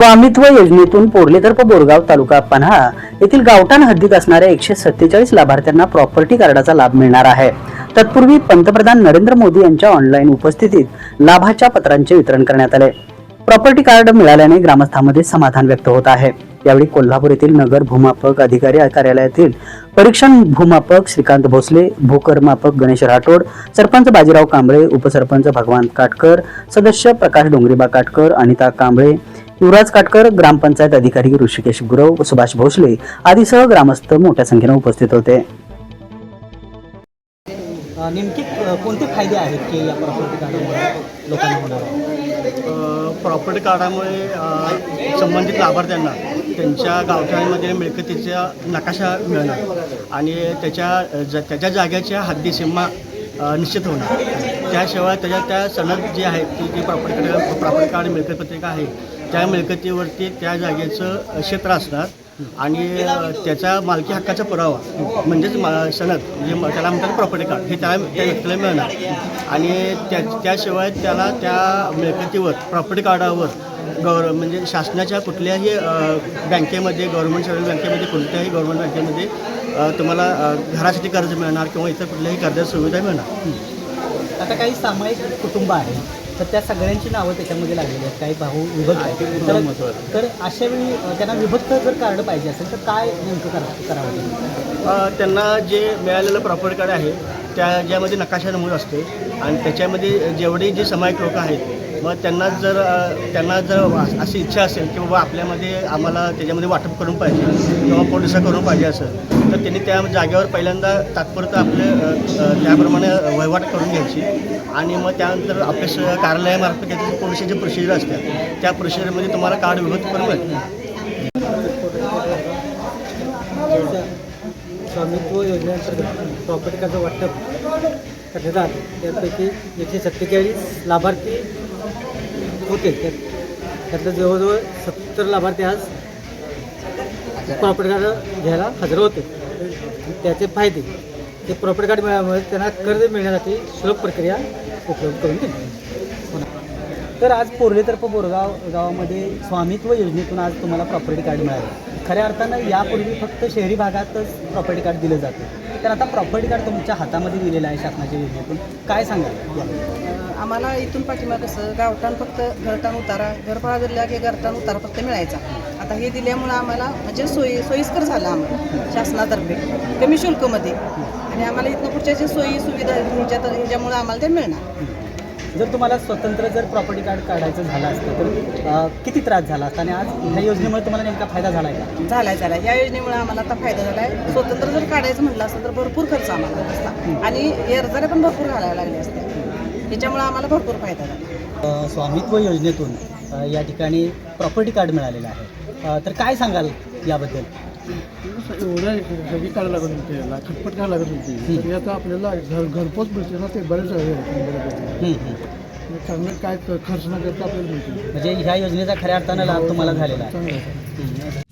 स्वामित्व योजनेतून पोर्लेतर्फ बोरगाव तालुका पन्हाळा येथील गावठाण हद्दीत असणाऱ्या एकशे सत्तेचाळीस लाभार्थ्यांना प्रॉपर्टी कार्डाचा लाभ मिळणार आहे. तत्पूर्वी पंतप्रधान नरेंद्र मोदी यांच्या ऑनलाईन उपस्थितीत लाभाच्या पत्रांचे वितरण करण्यात आले. प्रॉपर्टी कार्ड मिळाल्याने ग्रामस्थांमध्ये समाधान व्यक्त होत आहे. यावेळी कोल्हापूर येथील नगर भूमापक अधिकारी कार्यालयातील परीक्षण भूमापक श्रीकांत भोसले भूकरमापक गणेश राठोड सरपंच बाजीराव कांबळे उपसरपंच भगवान काटकर सदस्य प्रकाश डोंगरीबा काटकर अनिता कांबळे युवराज काटकर ग्रामपंचायत अधिकारी ऋषिकेश गुरव सुभाष भोसले आदीसह ग्रामस्थ मोठ्या संख्येने उपस्थित होते नेमके कोणते फायदे आहेत की या प्रॉपर्टी कार्डामुळे लोकांना होणार आहे? प्रॉपर्टी कार्डामुळे संबंधित लाभार्थ्यांना त्यांच्या गावठाणामध्ये मिळकतीचा नकाशा मिळणार आणि त्याच्या ज त्याच्या जाग्याच्या हद्दी सीमा निश्चित होणार त्याशिवाय त्याच्या त्या सनद जी आहे ती जी प्रॉपर्टी कार्ड प्रॉपर्टी कार्ड मिळकत पत्रिका आहे त्या मिळकतीवरती त्या जागेचं क्षेत्र असणार आणि त्याचा मालकी हक्काचा पुरावा म्हणजेच मा- सनद म्हणजे म- त्याला म्हणतात प्रॉपर्टी कार्ड हे त्या त्या व्यक्तीला मिळणार. आणि त्या त्याशिवाय त्याला त्या मिळकतीवर प्रॉपर्टी कार्डावर गौर म्हणजे शासनाच्या कुठल्याही बँकेमध्ये गव्हर्नमेंट सेंट्रल बँकेमध्ये कोणत्याही गव्हर्नमेंट बँकेमध्ये तुम्हाला घरासाठी कर्ज मिळणार किंवा इतर कुठल्याही कर्जाची सुविधा मिळणार. आता काही सामायिक कुटुंब आहे तर त्या सगळ्यांची नावं त्याच्यामध्ये लागलेली आहेत. काही भाऊ विभक्त आहेत. तर अशा वेळी त्यांना विभक्त जर कार्ड पाहिजे असेल तर काय नेमकं करा करावं? त्यांना जे मिळालेलं प्रॉपर्टी कार्ड आहे त्या ज्यामध्ये नकाशा नमूद असते आणि त्याच्यामध्ये जेवढे जे समायिक लोक आहेत मग त्यांना जर त्यांना जर अशी इच्छा असेल की बाबा आपल्यामध्ये आम्हाला त्याच्यामध्ये वाटप करून पाहिजे किंवा पोलिसा करून पाहिजे असेल तर त्यांनी त्या जागेवर पहिल्यांदा तात्पुरतं आपलं त्याप्रमाणे वहिवाट करून घ्यायची आणि मग त्यानंतर आपल्या कार्यालयामार्फत त्याची पोलिसाची प्रोसिजर असतात त्या प्रोसिजरमध्ये तुम्हाला कार्ड विभक्त करून मिळते. स्वामित्व योजनेअंतर्गत प्रॉपर्टी कर्ज वाटप करण्यात त्यापैकी एकशे सत्तेचाळीस लाभार्थी होते. त्यात त्यातलं जवळजवळ सत्तर लाभार्थी आज प्रॉपर्टी कार्ड घ्यायला हजर होते. त्याचे फायदे ते प्रॉपर्टी कार्ड मिळाल्यामुळे त्यांना कर्ज मिळण्यासाठी सुलभ प्रक्रिया उपलब्ध करून दिली. तर आज पोर्लेतर्फ बोरगाव गावामध्ये स्वामित्व योजनेतून आज तुम्हाला प्रॉपर्टी कार्ड मिळालं. खऱ्या अर्थानं यापूर्वी फक्त शहरी भागातच प्रॉपर्टी कार्ड दिलं जातं. तर आता प्रॉपर्टी कार्ड तुमच्या हातामध्ये दिलेलं आहे शासनाच्या योजनेतून. काय सांगाल? आम्हाला इथून पाठिंबा कसं गावठाण फक्त घरटाण उतारा घरफाळा दिला की घरटाण उतारा फक्त मिळायचा. आता हे दिल्यामुळं आम्हाला म्हणजे सोयी सोयीस्कर झालं आम्हाला शासनातर्फे. कमी शुल्कमध्ये. आणि आम्हाला इथनं पुढच्या जे सोयी सुविधा ह्याच्यात ह्याच्यामुळं आम्हाला ते मिळणार. जर तुम्हाला स्वतंत्र जर प्रॉपर्टी कार्ड काढायचं झालं असतं तर अं, किती त्रास झाला असता? आणि आज ह्या योजनेमुळे तुम्हाला नेमका फायदा झाला आहे का? झालाय झालाय. या योजनेमुळे आम्हाला आता फायदा झाला आहे स्वतंत्र जर काढायचं म्हटलं असतं तर भरपूर खर्च आम्हाला असता. आणि अर्जाने पण भरपूर घालायला लागले असते. त्याच्यामुळे आम्हाला भरपूर फायदा झाला. अ, स्वामित्व योजनेतून अ, या ठिकाणी प्रॉपर्टी कार्ड मिळालेलं आहे. अ, तर काय सांगाल? याबद्दल? काढायला लागत होती याला खटपट करायला लागत होती तर आपल्याला घर घरपोच मिळते ना ते बरेच चांगलं काय खर्च न करता आपल्याला मिळते. म्हणजे ह्या योजनेचा खऱ्या अर्थानं लाभ तुम्हाला झालेला आहे.